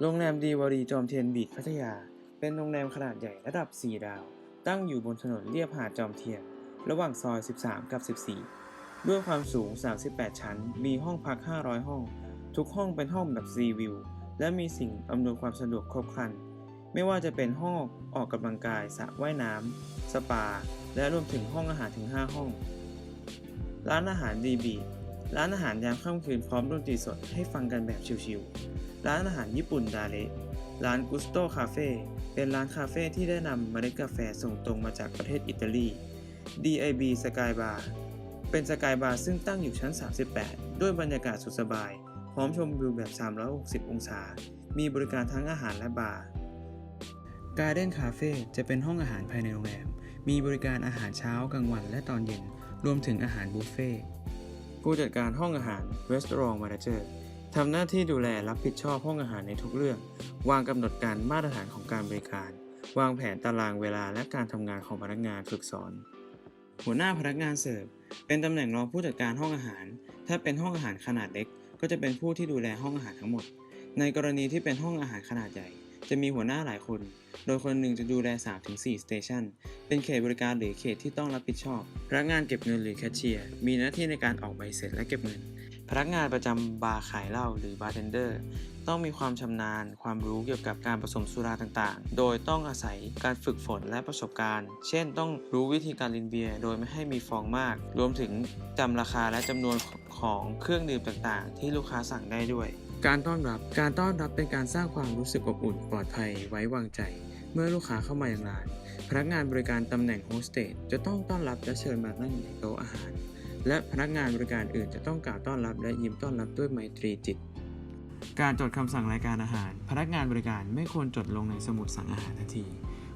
โรงแรมดีวารีจอมเทียนบีชพัทยา เป็นโรงแรมขนาดใหญ่ระดับ 4 ดาว ตั้งอยู่บนถนนเลียบหาดจอมเทียน ระหว่างซอย 13 กับ 14 ด้วยความสูง 38 ชั้น มีห้องพัก 500 ห้อง ทุกห้องเป็นห้องแบบซีวิว และมีสิ่งอำนวยความสะดวกครบครัน ไม่ว่าจะเป็นห้องออกกำลังกายสระว่ายน้ำสปา และรวมถึงห้องอาหารถึง 5 ห้อง ร้านอาหารดีบีร้านอาหารยามค่ำคืนพร้อมดนตรีสดให้ฟังกันแบบชิลๆ ร้านอาหารญี่ปุ่นดาเละร้านกุสโตคาเฟ่เป็นร้านคาเฟ่ที่ได้นำเมล็ดกาแฟส่งตรงมาจากประเทศอิตาลี DIB Sky Bar เป็นสกายบาร์ซึ่งตั้งอยู่ชั้น 38 ด้วยบรรยากาศสุดสบาย พร้อมชมวิวแบบ 360 องศา มีบริการทั้งอาหารและบาร์ Garden Cafe จะเป็นห้องอาหารภายในโรงแรม มีบริการอาหารเช้ากลางวันและตอนเย็น รวมถึงอาหารบุฟเฟ่ต์ผู้จัดการห้องอาหาร Restaurant Manager ทำหน้าที่ดูแลรับผิดชอบห้องอาหารในทุกเรื่อง วางกำหนดการมาตรฐานของการบริการ วางแผนตารางเวลาและการทำงานของพนักงานฝึกสอน หัวหน้าพนักงานเสิร์ฟเป็นตำแหน่งรองผู้จัดการห้องอาหาร ถ้าเป็นห้องอาหารขนาดเล็ก ก็จะเป็นผู้ที่ดูแลห้องอาหารทั้งหมด ในกรณีที่เป็นห้องอาหารขนาดใหญ่ จะมีหัวหน้าหลายคน โดยคนหนึ่งจะดูแล 3-4สเตชันเป็นเขตบริการหรือเขตที่ต้องรับผิดชอบพนักงานเก็บเงินหรือแคชเชียร์มีหน้าที่ในการออกใบเสร็จและเก็บเงิน พนักงานประจำบาร์ขายเหล้าหรือบาร์เทนเดอร์ต้องมีความชำนาญ ความรู้เกี่ยวกับการผสมสุราต่างๆ โดยต้องอาศัยการฝึกฝนและประสบการณ์ เช่น ต้องรู้วิธีการลินเบียร์โดยไม่ให้มีฟองมาก รวมถึงจำราคาและจำนวนของเครื่องดื่มต่างๆ ที่ลูกค้าสั่งได้ด้วย การต้อนรับ การต้อนรับเป็นการสร้างความรู้สึกอบอุ่น ปลอดภัย ไว้วางใจ เมื่อลูกค้าเข้ามาอย่างร้าน พนักงานบริการตำแหน่งโฮสเตสจะต้องต้อนรับและเชิญมานั่งในโต๊ะอาหาร และพนักงานบริการอื่นจะต้องกล่าวต้อนรับและยิ้มต้อนรับด้วยไมตรีจิต การจดคำสั่งรายการอาหาร พนักงานบริการไม่ควรจดลงในสมุดสั่งอาหารทันที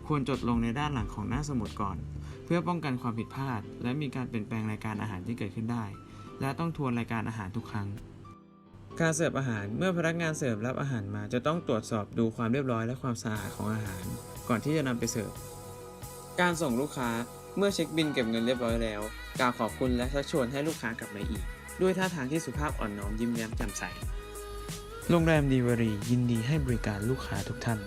ควรจดลงในด้านหลังของหน้าสมุดก่อน เพื่อป้องกันความผิดพลาด และมีการเปลี่ยนแปลงรายการอาหารที่เกิดขึ้นได้ และต้องทวนรายการอาหารทุกครั้ง การเสิร์ฟอาหารเมื่อพนักงานเสิร์ฟรับอาหารมาจะต้องตรวจสอบดูความเรียบร้อยและความสะอาดของอาหาร ก่อนที่จะนำไปเสิร์ฟการส่งลูกค้าเมื่อเช็คบินเก็บเงินเรียบร้อยแล้ว กล่าวขอบคุณและชักชวนให้ลูกค้ากลับมาอีก ด้วยท่าทางที่สุภาพอ่อนน้อมยิ้มแย้มแจ่มใส โรงแรมดีวารียินดีให้บริการลูกค้าทุกท่าน